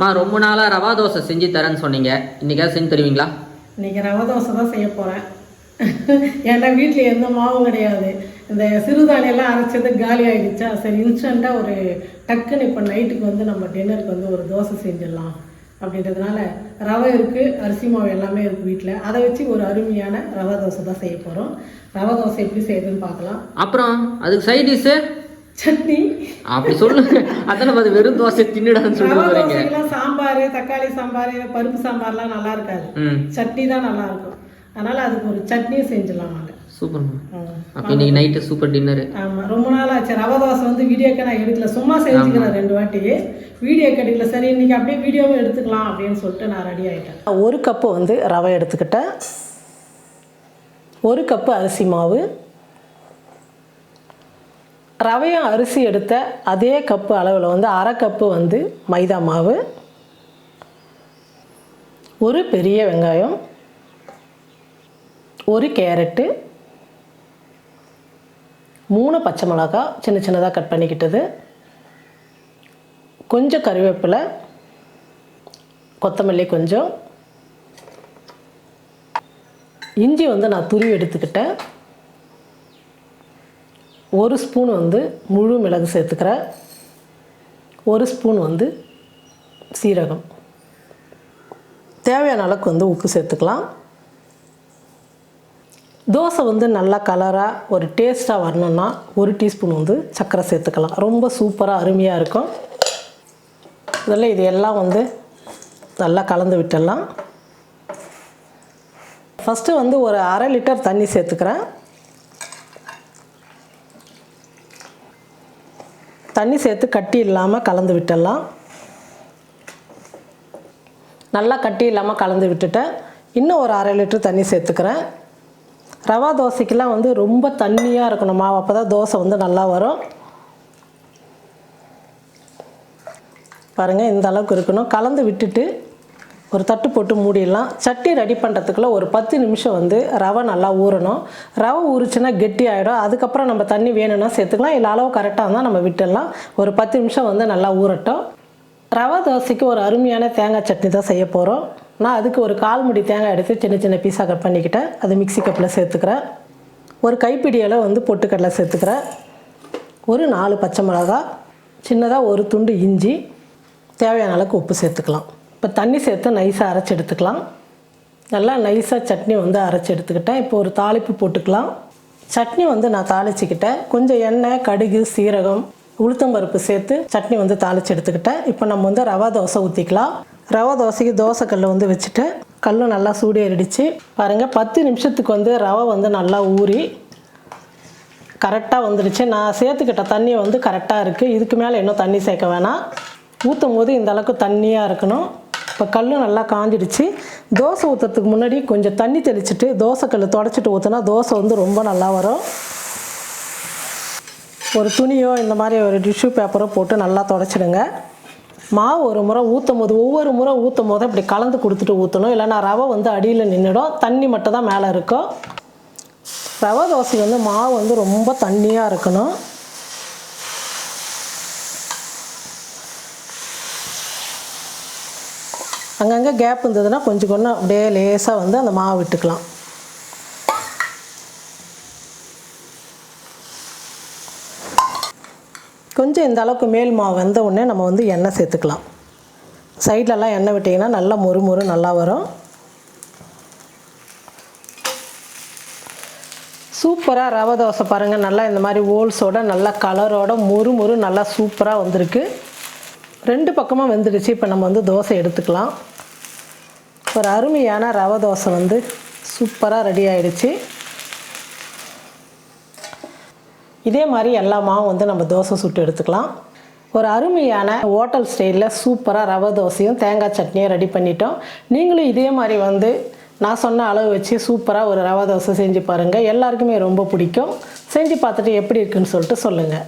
மா ரொம்ப நாளாக ரவா தோசை செஞ்சு தரேன்னு சொன்னீங்க. இன்னைக்காவது செஞ்சு தருவீங்களா? இன்னைக்கு ரவை தோசை தான் செய்ய போகிறேன் ஏன்னா வீட்டில் எந்த மாவும் கிடையாது. இந்த சிறுதானியெல்லாம் அரைச்சது காலி ஆகிடுச்சா சரி இன்ஸ்டண்ட்டாக ஒரு டக்குன்னு இப்போ நைட்டுக்கு வந்து நம்ம டின்னருக்கு வந்து ஒரு தோசை செஞ்சிடலாம் அப்படின்றதுனால ரவை இருக்குது அரிசி மாவு எல்லாமே இருக்குது வீட்டில் அதை வச்சு ஒரு அருமையான ரவை தோசை தான் செய்ய போகிறோம் ரவை தோசை எப்படி செய்யுதுன்னு பார்க்கலாம். அப்புறம் அதுக்கு சைட் டிஷ்ஷு சட்னி. அப்படி சொல்லுங்க. அதான் அது வெறும் தோசை தின்னுடான்னு தோசைக்கெல்லாம் சாம்பார் தக்காளி சாம்பார் பருப்பு சாம்பார்லாம் நல்லா இருக்காது. சட்னி தான் நல்லா இருக்கும். அதனால் அதுக்கு ஒரு சட்னியும் செஞ்சிடலாம் நாங்கள் சூப்பர்மா அப்போ இன்னைக்கு நைட்டு சூப்பர் டின்னரு ஆமாம் ரொம்ப நாள் ஆச்சு. ரவை தோசை வந்து வீடியோக்கு நான் எடுக்கல. சும்மா செஞ்சுக்கிறேன் ரெண்டு வாட்டி. வீடியோ எடுக்கல சரி இன்னைக்கு அப்படியே வீடியோவும் எடுத்துக்கலாம் அப்படின்னு சொல்லிட்டு நான் ரெடி ஆகிட்டேன் ஒரு கப்பு வந்து ரவை எடுத்துக்கிட்டேன். ஒரு கப்பு அரிசி மாவு. ரவையும் அரிசி எடுத்த அதே கப்பு அளவில் வந்து அரை கப்பு வந்து மைதா மாவு ஒரு பெரிய வெங்காயம் ஒரு கேரட்டு மூணு பச்சை மிளகா சின்ன சின்னதாக கட் பண்ணிக்கிட்டது கொஞ்சம் கறிவேப்பிலை கொத்தமல்லி கொஞ்சம் இஞ்சி வந்து நான் துருவி எடுத்துக்கிட்டேன். ஒரு ஸ்பூன் வந்து முழு மிளகு சேர்த்துக்கிறேன் ஒரு ஸ்பூன் வந்து சீரகம். தேவையான அளவுக்கு வந்து உப்பு சேர்த்துக்கலாம். தோசை வந்து நல்லா கலராக ஒரு டேஸ்ட்டாக வரணும்னா ஒரு டீஸ்பூன் வந்து சர்க்கரை சேர்த்துக்கலாம். ரொம்ப சூப்பராக அருமையாக இருக்கும். இதில் இது எல்லாம் வந்து நல்லா கலந்து விட்டுடலாம். ஃபஸ்ட்டு வந்து ஒரு அரை லிட்டர் தண்ணி சேர்த்துக்கிறேன். தண்ணி சேர்த்து கட்டி இல்லாமல் கலந்து விட்டுடலாம். நல்லா கட்டி இல்லாமல் கலந்து விட்டுட்டேன் இன்னும் ஒரு அரை லிட்டர் தண்ணி சேர்த்துக்கிறேன். ரவா தோசைக்கெலாம் வந்து ரொம்ப தண்ணியாக இருக்கணும். மாவு அப்போ தான் தோசை வந்து நல்லா வரும். பாருங்கள் இந்த அளவுக்கு இருக்கணும். கலந்து விட்டுட்டு ஒரு தட்டு போட்டு மூடிடலாம். சட்னி ரெடி பண்ணுறதுக்குள்ள ஒரு பத்து நிமிஷம் வந்து ரவை நல்லா ஊறணும். ரவை ஊறிச்சுன்னா கெட்டி ஆகிடும் அதுக்கப்புறம் நம்ம தண்ணி வேணும்னா சேர்த்துக்கலாம். இல்லை அளவு கரெக்டாக இருந்தால் நம்ம விட்டுடலாம். ஒரு பத்து நிமிஷம் வந்து நல்லா ஊறட்டும். ரவை தோசைக்கு ஒரு அருமையான தேங்காய் சட்னி தான் செய்ய போகிறோம் நான் அதுக்கு ஒரு கால் முடி தேங்காய் எடுத்து சின்ன சின்ன பீஸாக கட் பண்ணிக்கிட்டேன். அது மிக்ஸி கப்பில் சேர்த்துக்கிறேன். ஒரு கைப்பிடி அளவு வந்து பொட்டுக்கடலை சேர்த்துக்கிறேன். ஒரு நாலு பச்சை மிளகா சின்னதாக ஒரு துண்டு இஞ்சி தேவையான அளவுக்கு உப்பு சேர்த்துக்கலாம். இப்போ தண்ணி சேர்த்து நைஸாக அரைச்சி எடுத்துக்கலாம். நல்லா நைஸாக சட்னி வந்து அரைச்சி எடுத்துக்கிட்டேன். இப்போ ஒரு தாளிப்பு போட்டுக்கலாம். சட்னி வந்து நான் தாளிச்சிக்கிட்டேன். கொஞ்சம் எண்ணெய் கடுகு சீரகம் உளுத்தம்பருப்பு சேர்த்து சட்னி வந்து தாளித்து எடுத்துக்கிட்டேன். இப்போ நம்ம வந்து ரவா தோசை ஊற்றிக்கலாம் ரவா தோசைக்கு தோசை கல் வந்து வச்சுட்டு கல்லும் நல்லா சூடியறிடுச்சு பாருங்கள் பத்து நிமிஷத்துக்கு வந்து ரவை வந்து நல்லா ஊறி கரெக்டாக வந்துடுச்சு. நான் சேர்த்துக்கிட்ட தண்ணி வந்து கரெக்டாக இருக்குது இதுக்கு மேலே இன்னும் தண்ணி சேர்க்க வேணாம். ஊற்றும் போது இந்த அளவுக்கு தண்ணியாக இருக்கணும். இப்போ கல் நல்லா காஞ்சிடுச்சு. தோசை ஊற்றுறதுக்கு முன்னாடி கொஞ்சம் தண்ணி தெளிச்சிட்டு தோசை கல் தொடச்சிட்டு ஊற்றினா தோசை வந்து ரொம்ப நல்லா வரும். ஒரு துணியோ இந்த மாதிரி ஒரு டிஷ்யூ பேப்பரோ போட்டு நல்லா தொடச்சிடுங்க. மாவு ஒரு முறை ஊற்றும் போது ஒவ்வொரு முறை ஊற்றும் போது இப்படி கலந்து கொடுத்துட்டு ஊற்றணும் இல்லைன்னா ரவை வந்து அடியில் நின்றுடும் தண்ணி மட்டும் தான் மேலே இருக்கும். ரவை தோசை வந்து மாவு வந்து ரொம்ப தண்ணியாக இருக்கணும். அங்கங்கே கேப் இருந்ததுன்னா கொஞ்சம் கொஞ்சம் அப்படியே லேசாக வந்து அந்த மாவு விட்டுக்கலாம். கொஞ்சம் இந்த அளவுக்கு மேல் மாவு வெந்த உடனே நம்ம வந்து எண்ணெய் சேர்த்துக்கலாம். சைட்லலாம் எண்ணெய் விட்டிங்கன்னா நல்லா மொறு மொறு நல்லா வரும். சூப்பராக ரவை தோசை பாருங்கள் நல்லா இந்த மாதிரி ஓல்ஸோட நல்லா கலரோட மொறு மொறு நல்லா சூப்பராக வந்திருக்கு. ரெண்டு பக்கமும் வெந்துடுச்சு. இப்போ நம்ம வந்து தோசை எடுத்துக்கலாம். ஒரு அருமையான ரவை தோசை வந்து சூப்பராக ரெடி ஆயிடுச்சு. இதே மாதிரி எல்லா மாவும் வந்து நம்ம தோசை சுட்டு எடுத்துக்கலாம். ஒரு அருமையான ஹோட்டல் ஸ்டைலில் சூப்பராக ரவை தோசையும் தேங்காய் சட்னியும் ரெடி பண்ணிட்டோம். நீங்களும் இதே மாதிரி வந்து நான் சொன்ன அளவு வச்சு சூப்பராக ஒரு ரவை தோசை செஞ்சு பாருங்கள் எல்லாருக்குமே ரொம்ப பிடிக்கும். செஞ்சு பார்த்துட்டு எப்படி இருக்குன்னு சொல்லிட்டு சொல்லுங்கள்